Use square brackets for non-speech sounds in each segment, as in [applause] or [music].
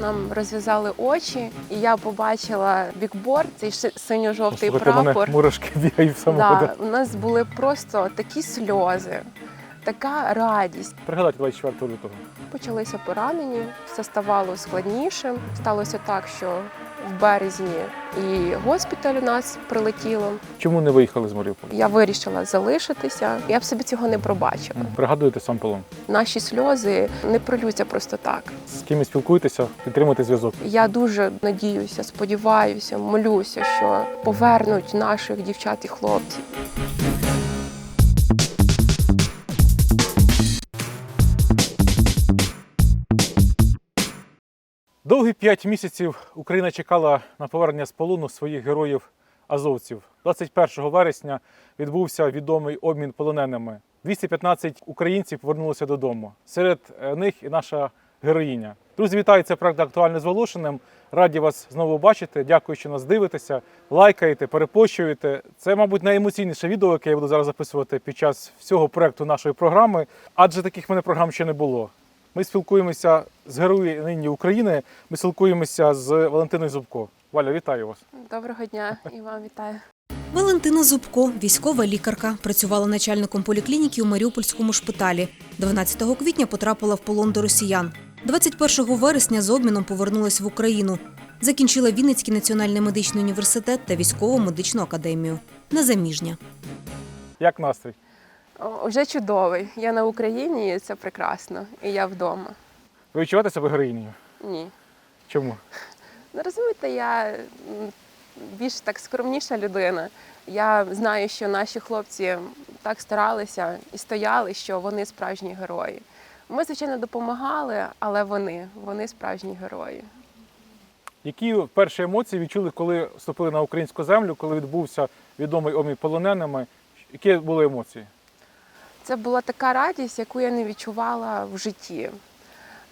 Нам розв'язали очі, і я побачила бікборд, цей синьо-жовтий прапор. мурашки [laughs] бігають в самому. У нас були просто такі сльози, така радість. Пригадайте 24 лютого. Почалися поранені, все ставало складнішим. Сталося так, що в березні і госпіталь у нас прилетіло. Чому не виїхали з Маріуполя? Я вирішила залишитися. Я б собі цього не пробачила. Пригадуєте сам полон? Наші сльози не пролються просто так. З ким спілкуєтеся, підтримуєте зв'язок. Я дуже надіюся, сподіваюся, молюся, що повернуть наших дівчат і хлопців. Довгі п'ять місяців Україна чекала на повернення з полону своїх героїв азовців. 21 вересня відбувся відомий обмін полоненими. 215 українців повернулися додому. Серед е, них і наша героїня. Друзі, вітаю! Це проект актуальне з Волошиним. Раді вас знову бачити. Дякую, що нас дивитеся, лайкаєте, перепощуєте. Це, мабуть, найемоційніше відео, яке я буду зараз записувати під час всього проекту нашої програми, адже таких мене програм ще не було. Ми спілкуємося з героїнею України. Ми спілкуємося з Валентиною Зубко. Валя, вітаю вас. Доброго дня і вам вітаю. Валентина Зубко, військова лікарка, працювала начальником поліклініки у Маріупольському шпиталі. 12 квітня потрапила в полон до росіян. 21 вересня з обміном повернулась в Україну. Закінчила Вінницький національний медичний університет та військову медичну академію. Незаміжня. Як настрій? О, Уже чудовий. Я на Україні, і це прекрасно. І я вдома. Ви відчуваєте себе героїнею? Ні. Чому? Ну, розумієте, я більш так скромніша людина. Я знаю, що наші хлопці так старалися і стояли, що вони справжні герої. Ми, звичайно, допомагали, але вони, вони справжні герої. Які перші емоції відчули, коли вступили на українську землю, коли відбувся відомий обмін полоненими? Які були емоції? Це була така радість, яку я не відчувала в житті.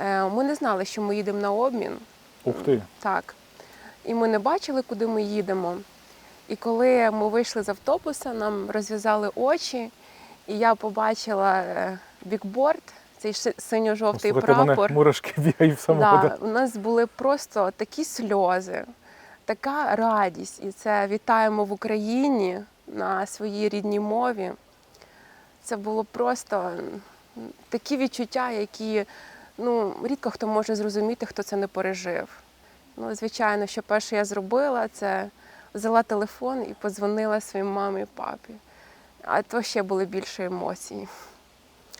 Е, Ми не знали, що ми їдемо на обмін. Ух ти! Так. І ми не бачили, куди ми їдемо. І коли ми вийшли з автобуса, нам розв'язали очі, і я побачила е, бікборд, цей синьо-жовтий прапор. мурашки [laughs] бігають в самому. Да, у нас були просто такі сльози, така радість. І це вітаємо в Україні на своїй рідній мові. Це було просто такі відчуття, які ну, рідко хто може зрозуміти, хто це не пережив. Ну, звичайно, що перше я зробила, це взяла телефон і подзвонила своїм мамі і папі. А то ще були більше емоцій.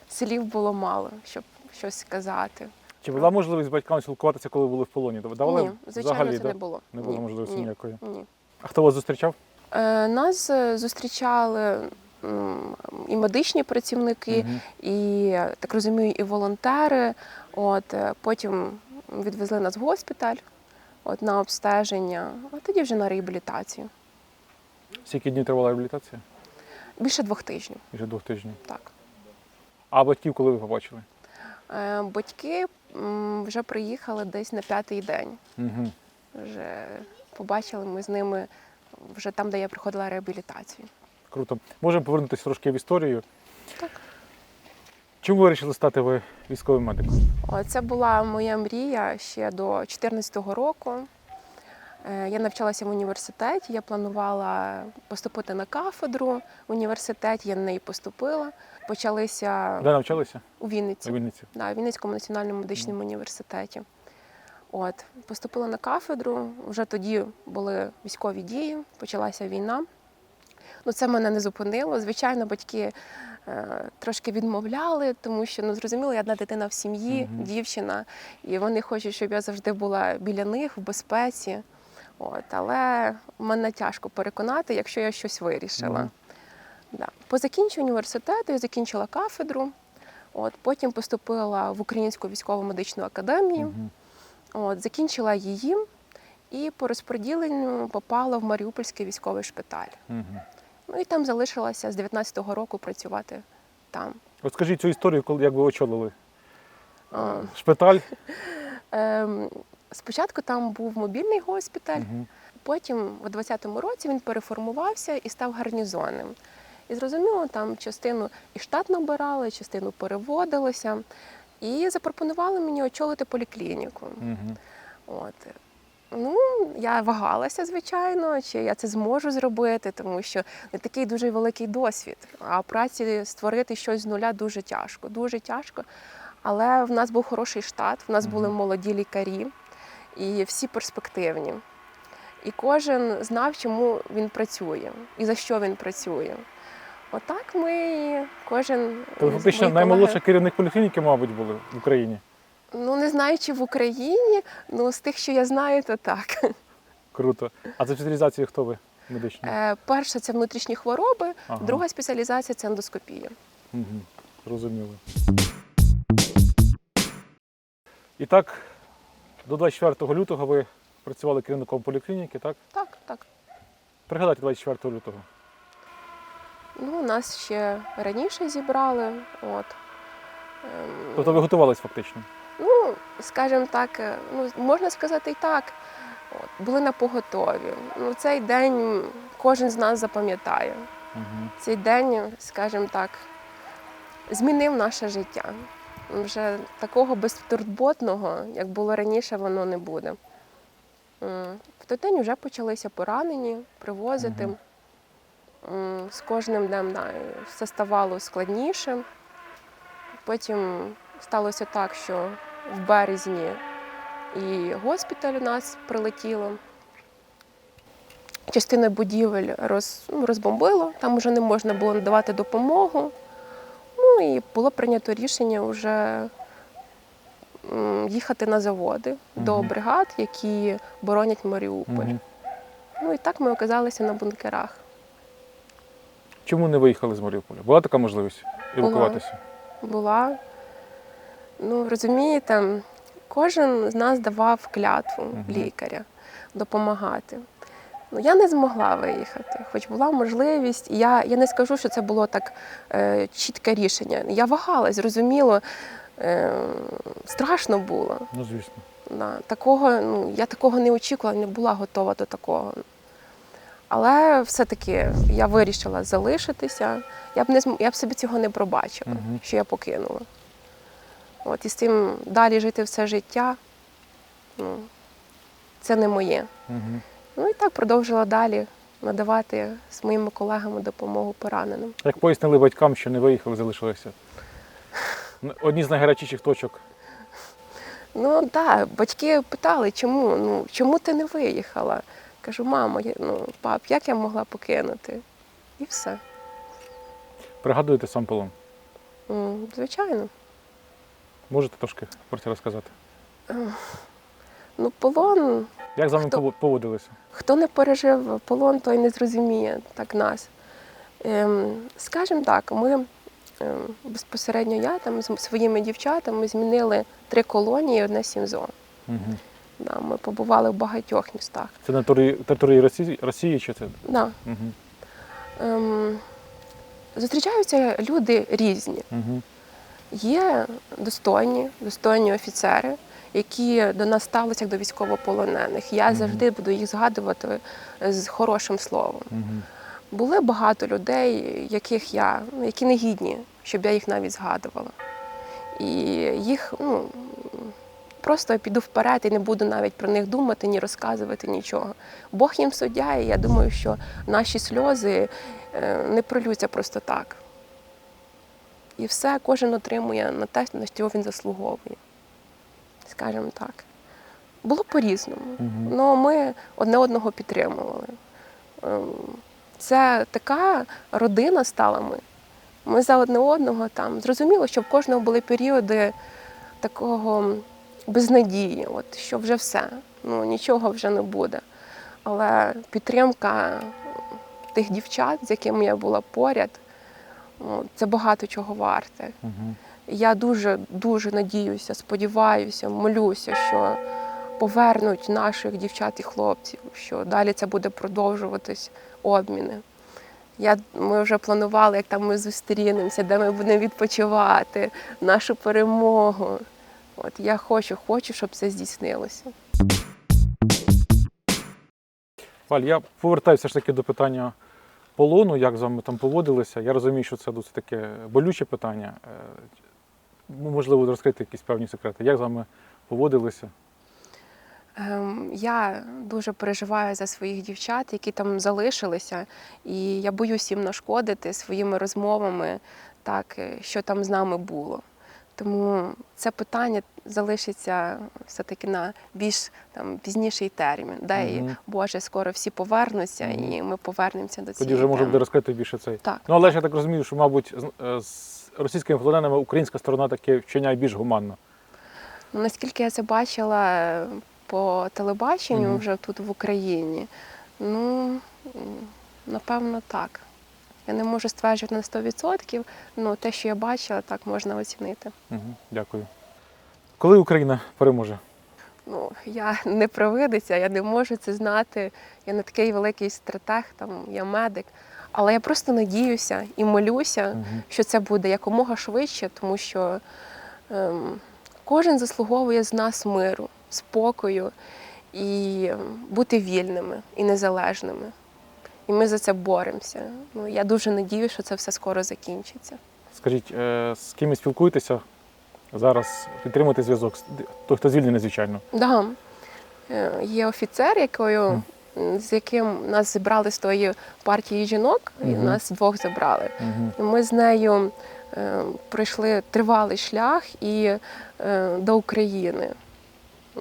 Слів було мало, щоб щось сказати. Чи була можливість з батьками спілкуватися, коли були в полоні? Давали Ні, звичайно, взагалі, це да? не було. Не було Ні, можливості ні, ніякої. Ні. А хто вас зустрічав? Е, Нас е, зустрічали і медичні працівники, Мгм. і так розумію, і волонтери. От е, потім відвезли нас в госпіталь, от на обстеження, а тоді вже на реабілітацію. Скільки днів тривала реабілітація? Більше двох тижнів. Більше двох тижнів. Так. А батьків, коли ви побачили? Е, Батьки вже приїхали десь на п'ятий день. Угу. Вже побачили ми з ними вже там, де я проходила реабілітацію. Круто. Можемо повернутися трошки в історію. Так. Чому ви вирішили стати ви військовим медиком? Це була моя мрія ще до 2014 року. Е, Я навчалася в університеті, я планувала поступити на кафедру в університеті, я на неї поступила. Почалися Де навчалися? у Вінниці, У Вінниці. да, в Вінницькому національному медичному університеті. От, поступила на кафедру, вже тоді були військові дії, почалася війна. Ну, це мене не зупинило. Звичайно, батьки е, трошки відмовляли, тому що ну зрозуміло, я одна дитина в сім'ї, Мгм. дівчина, і вони хочуть, щоб я завжди була біля них в безпеці. От, але мене тяжко переконати, якщо я щось вирішила. Мгм. Да. По закінченню університету я закінчила кафедру, от, потім поступила в Українську військово медичну академію. Мгм. От, закінчила її і по розподіленню попала в Маріупольський військовий шпиталь. Мгм. Ну і там залишилася з 19-го року працювати там. От скажіть цю історію, коли як ви очолили А, шпиталь. [laughs] ем, спочатку там був мобільний госпіталь, Мгм. потім у 20-му році він переформувався і став гарнізонним. І зрозуміло, там частину і штат набирали, частину переводилося. І запропонували мені очолити поліклініку. Мгм. От. Ну, я вагалася, звичайно, чи я це зможу зробити, тому що не такий дуже великий досвід. А праці створити щось з нуля дуже тяжко, дуже тяжко. Але в нас був хороший штат, в нас були молоді лікарі і всі перспективні. І кожен знав, чому він працює і за що він працює. Отак ми кожен. Фактично наймолодший керівник поліклініки, мабуть, були в Україні. Ну, не знаю, чи в Україні, ну з тих, що я знаю, то так. Круто. А за спеціалізацією хто ви медичні? Е, Перша це внутрішні хвороби, Ага. друга спеціалізація це ендоскопія. Угу. Зрозуміло. І так, до 24 лютого ви працювали керівником поліклініки, так? Так, так. Пригадайте 24 лютого. Ну, нас ще раніше зібрали. От. Ем, Тобто ви готувались фактично. Скажімо так, е, ну, можна сказати і так. От, були на поготові. Ну, цей день кожен з нас запам'ятає. Угу. Цей день, скажімо так, змінив наше життя. Вже такого безтурботного, як було раніше, воно не буде. В той день вже почалися поранені, привозити. М, З кожним днем да, все ставало складніше. Потім сталося так, що в березні і госпіталь у нас прилетіло. Частина будівель роз, ну, розбомбило, там вже не можна було надавати допомогу. Ну і було прийнято рішення вже їхати на заводи до бригад, які боронять Маріуполь. Угу. Ну і так ми оказалися на бункерах. Чому не виїхали з Маріуполя? Була така можливість евакуватися? була. Ну, розумієте, кожен з нас давав клятву Мгм. лікаря допомагати. Ну, я не змогла виїхати, хоч була можливість. Я, я не скажу, що це було так е, чітке рішення. Я вагалась, зрозуміло, е, страшно було. Ну, звісно. Да, такого, ну, я такого не очікувала, не була готова до такого. Але все-таки я вирішила залишитися. Я б не я б собі цього не пробачила, Мгм. що я покинула. От і з тим далі жити все життя. Ну, це не моє. Угу. Ну і так продовжила далі надавати з моїми колегами допомогу пораненим. Як пояснили батькам, що не виїхали, залишилися. Одні з найгарячіших точок. Ну так, батьки питали, чому? Ну, чому ти не виїхала? Кажу, мамо, ну, пап, як я могла покинути? І все. Пригадуєте сам полон? Звичайно. Можете трошки про це розказати? Ну, полон, Як з вами Хто- поводилися? хто не пережив полон, той не зрозуміє так нас. Ем, скажімо так, ми ем, безпосередньо я там з своїми дівчатами змінили три колонії і одне сімзо. Угу. Да, ми побували в багатьох містах. Це на території, Росії, Росії чи це? Да. Угу. Ем, зустрічаються люди різні. Угу. Є достойні, достойні офіцери, які до нас ставилися як до військовополонених. Я завжди буду їх згадувати з хорошим словом. Були багато людей, яких я, ну, які не гідні, щоб я їх навіть згадувала. І їх ну, просто я піду вперед і не буду навіть про них думати, ні розказувати нічого. Бог їм суддя, і я думаю, що наші сльози е, не пролються просто так. І все, кожен отримує на те, на що він заслуговує. Скажімо так. Було по-різному. Угу. Ну, ми одне одного підтримували. Ем, Це така родина стала ми. Ми за одне одного там. Зрозуміло, що в кожного були періоди такого безнадії, от, що вже все, ну нічого вже не буде. Але підтримка тих дівчат, з якими я була поряд, це багато чого варте. Угу. Я дуже дуже надіюся, сподіваюся, молюся, що повернуть наших дівчат і хлопців, що далі це буде продовжуватись обміни. Я, ми вже планували, як там ми зустрінемося, де ми будемо відпочивати, нашу перемогу. От я хочу, хочу, щоб це здійснилося. Валь, я повертаюся ж таки до питання полону, як з вами там поводилися. Я розумію, що це досить таке болюче питання. Е, ну, Можливо, розкрити якісь певні секрети. Як з вами поводилися? Ем, Я дуже переживаю за своїх дівчат, які там залишилися, і я боюсь їм нашкодити своїми розмовами, так, е, що там з нами було. Тому це питання залишиться все-таки на більш там, пізніший термін. Дай Мгм. Боже, скоро всі повернуться, Мгм. і ми повернемося до Тоді цієї вже теми. буде розкрити більше цей. Так. Ну але ж я так розумію, що, мабуть, з, е, з російськими полоненими українська сторона таке вчиняє більш гуманно. Ну, наскільки я це бачила е, по телебаченню Мгм. вже тут в Україні, ну м, напевно так. Я не можу стверджувати на 100%, але те, що я бачила, так можна оцінити. Угу, дякую. Коли Україна переможе? Ну, я не провидиця, я не можу це знати. Я не такий великий стратег, там я медик. Але я просто надіюся і молюся, Угу. що це буде якомога швидше, тому що ем, кожен заслуговує з нас миру, спокою і ем, бути вільними і незалежними. І ми за це боремося. Ну, я дуже надію, що це все скоро закінчиться. Скажіть, е, з ким ви спілкуєтеся зараз? Підтримуєте зв'язок? Той, хто звільнений, звичайно. Да. Е, Є офіцер, якою, з яким нас зібрали з тої партії жінок, і нас двох забрали. Угу. Ми з нею е, пройшли тривалий шлях і е, до України.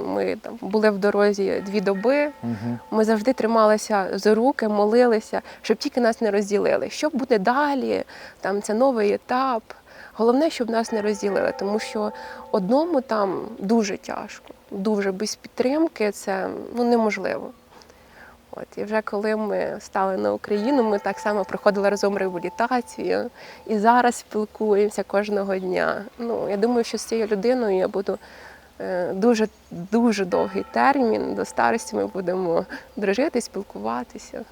Ми там були в дорозі дві доби. Угу. Ми завжди трималися за руки, молилися, щоб тільки нас не розділили. Що буде далі? Там це новий етап. Головне, щоб нас не розділили, тому що одному там дуже тяжко, дуже без підтримки це ну, неможливо. От, і вже коли ми стали на Україну, ми так само проходили разом реабілітацію і зараз спілкуємося кожного дня. Ну, я думаю, що з цією людиною я буду дуже дуже довгий термін. До старості ми будемо дружити, спілкуватися.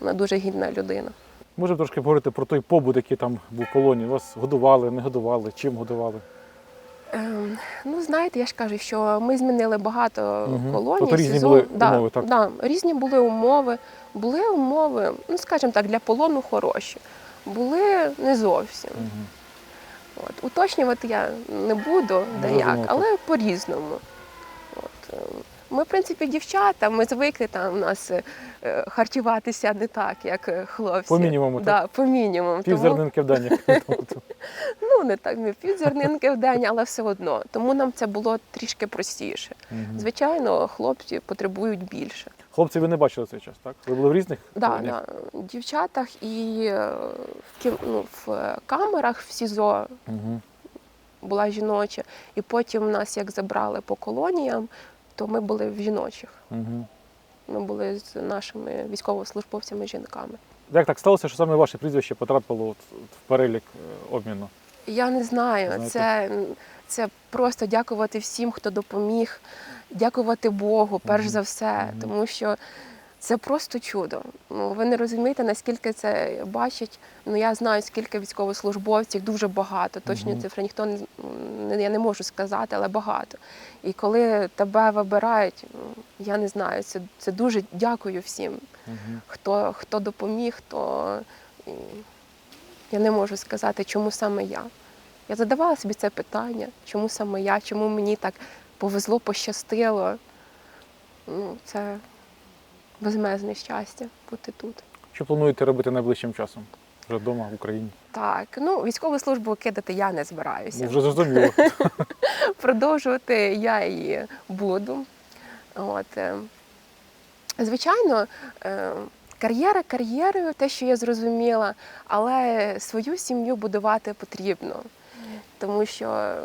Вона дуже гідна людина. Можемо трошки поговорити про той побут, який там був в полоні. Вас годували, не годували, чим годували? Ем, ну, знаєте, я ж кажу, що ми змінили багато Мгм. колоній. Тобто різні СІЗО. були да, умови, так? Да, різні були умови. Були умови, ну скажімо так, для полону хороші. Були не зовсім. Угу. От. Уточнювати я не буду, де як, але по-різному. От. ем, Ми, в принципі, дівчата, ми звикли там у нас е, е, харчуватися не так, як е, хлопці. По мінімуму, да, по мінімуму. Пів Тому- в день. [laughs] Ну, не так, не півзернинки в день, але все одно. Тому нам це було трішки простіше. Звичайно, хлопці потребують більше. Хлопці, ви не бачили цей час, так? Ви були в різних? Да, да. Дівчатах і е, в, кім- ну, в е, камерах в СІЗО Мгм. була жіноча, і потім нас як забрали по колоніям, то ми були в жіночих. Мгм. Ми були з нашими військовослужбовцями жінками. Як так сталося, що саме ваше прізвище потрапило от в перелік е, обміну? Я не знаю, Знаєте? це, це просто дякувати всім, хто допоміг, дякувати Богу, перш за все, тому що це просто чудо. Ну, ви не розумієте, наскільки це бачать. Ну я знаю, скільки військовослужбовців, дуже багато. Точні цифри ніхто не, не я не можу сказати, але багато. І коли тебе вибирають, ну, я не знаю, це, це дуже дякую всім, хто, хто допоміг, хто. Я не можу сказати, чому саме я. Я задавала собі це питання, чому саме я, чому мені так повезло, пощастило. Ну, це безмезне щастя бути тут. Що плануєте робити найближчим часом? Вже вдома в Україні? Так, ну військову службу кидати я не збираюся. Ну, вже зрозуміло. [laughs] Продовжувати я її буду. От. е, Звичайно, е, кар'єра кар'єрою, те, що я зрозуміла, але свою сім'ю будувати потрібно. Тому що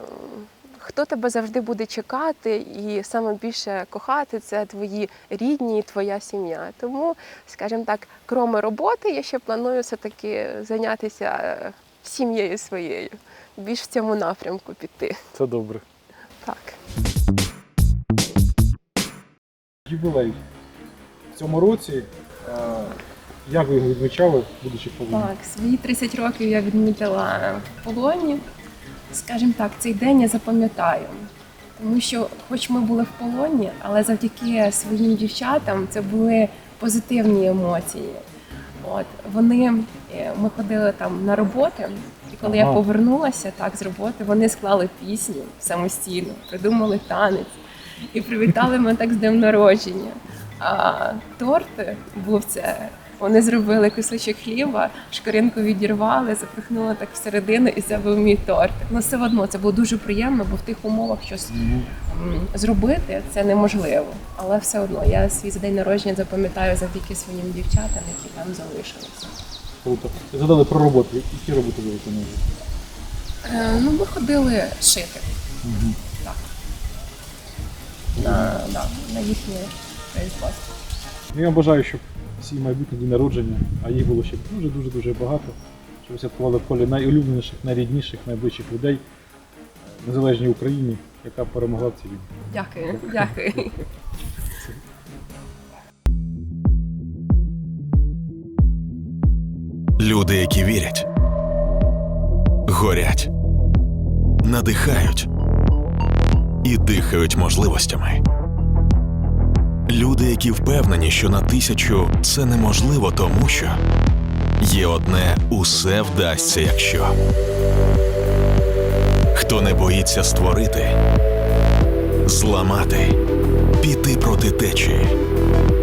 хто тебе завжди буде чекати і саме більше кохати, це твої рідні і твоя сім'я. Тому, скажімо так, кроме роботи, я ще планую все-таки зайнятися е, сім'єю своєю, більш в цьому напрямку піти. Це добре. Так. Юбилей. В цьому році, е, як ви його відмічали, будучи в полоні? Так, свої 30 років я відмітила в полоні. Скажімо так, цей день я запам'ятаю. Тому що, хоч ми були в полоні, але завдяки своїм дівчатам це були позитивні емоції. От вони е, ми ходили там на роботи, і коли Ага. я повернулася так з роботи, вони склали пісню самостійно, придумали танець. і привітали мене так з днем народження. А торт був це. Вони зробили кусочок хліба, шкаринку відірвали, запихнули так всередину, і це був мій торт. Ну все одно це було дуже приємно, бо в тих умовах щось зробити це неможливо. Але все одно я свій день народження запам'ятаю завдяки своїм дівчатам, які там залишилися. Круто. Ви згадали про роботи. Які роботи ви виконуєте? Е, ну, ми ходили шити. Так. На, да, на їхнє производство. Ну, Я бажаю, щоб всі майбутні дні народження, а їх було ще дуже-дуже дуже багато, щоб ви святкували в колі найулюбленіших, найрідніших, найближчих людей е, в незалежній Україні, яка перемогла в цій війні. Дякую, дякую. Люди, які вірять, горять, надихають і дихають можливостями. Люди, які впевнені, що на тисячу це неможливо, тому що є одне усе вдасться, якщо хто не боїться створити, зламати, піти проти течії,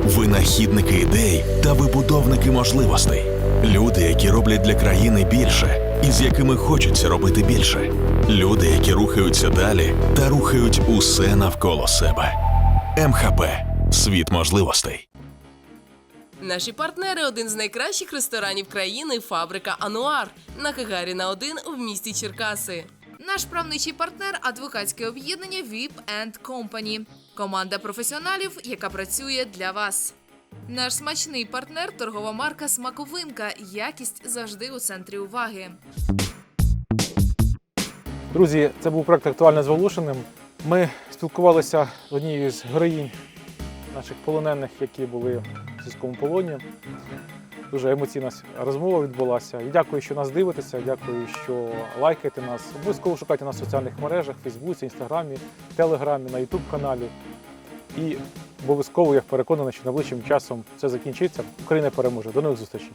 винахідники ідей та вибудовники можливостей. Люди, які роблять для країни більше, і з якими хочеться робити більше. Люди, які рухаються далі та рухають усе навколо себе. МХП світ можливостей. Наші партнери один з найкращих ресторанів країни фабрика Ануар на Гагаріна 1 в місті Черкаси. Наш правничий партнер адвокатське об'єднання VIP Company. Команда професіоналів, яка працює для вас. Наш смачний партнер торгова марка Смаковинка. Якість завжди у центрі уваги. Друзі, це був проект актуально з Волошиним. Ми спілкувалися з однією з героїнь наших полонених, які були в сільському полоні. Дуже емоційна розмова відбулася. І дякую, що нас дивитеся. Дякую, що лайкаєте нас. Обов'язково шукайте нас в соціальних мережах, Фейсбуці, Інстаграмі, Телеграмі, на Ютуб каналі. І обов'язково я переконаний, що найближчим часом це закінчиться. Україна переможе. До нових зустрічей.